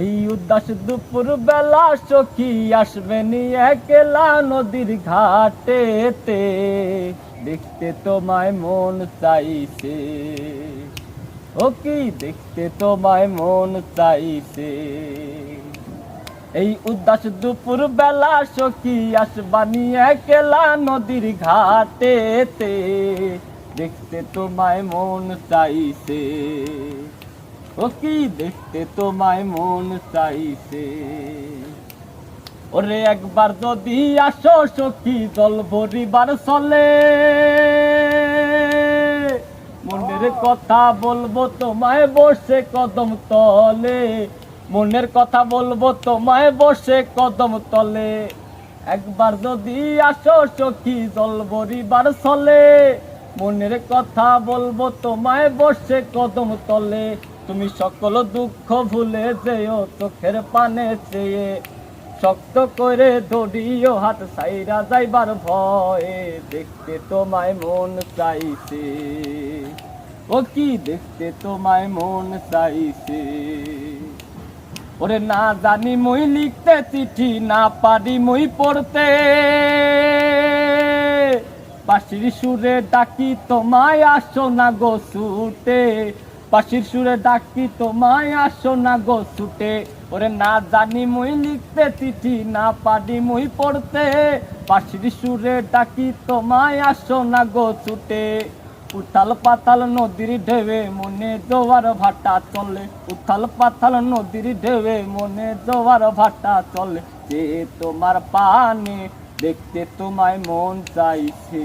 এই উদাস দুপুর বেলা সখী আসবেনি একলা নদীর ঘাটেতে। দেখতে তোমায় মন চাইছে। ও কি দেখতে তোমায় মন চাইছে? এই উদাস দুপুর বেলা সখী আসবানি একলা নদীর ঘাটেতে। দেখতে তোমায় মন চাইছে। ও কি দেখতে তোমায় মন চাইছে। ওরে একবার যদি আসো সখী জল ভরিবার চলে মনের কথা বলব তোমায় বসে কদম তলে। মনের কথা বলব তোমায় বসে কদম তলে। একবার যদি আসো সখী, দল ভরিবার চলে মনের কথা বলব তোমায় বসে কদম তলে। তুমি সকল দুঃখ ভুলে যেও, চোখের পানে চেয়ে। শক্ত করে দড়িও হাত সাইরা যাইবার ভয়ে। দেখতে তোমায় মন চাইছে। ও কি দেখতে তোমায় মন চাইছে? ওরে না জানি মুই লিখতে চিঠি, না পারি মুই পড়তে। পাশির সুরে ডাকি, তোমায় আসো না গো ছুটে। পাশির সুরে ডাকি তোমায় আসো না গো ছুটে। ওরে না জানি মুই লিখতে চিঠি, না পারি মুই পড়তে। পাশির সুরে ডাকি তোমায় আসো না গো ছুটে। উথাল পাতাল নদীর ঢেবে মনে জোয়ার ভাটা চলে। উথাল পাতাল নদীর ঢেবে মনে জোয়ার ভাটা চলে। যে তোমার পানে দেখতে তোমায় মন চাইছে।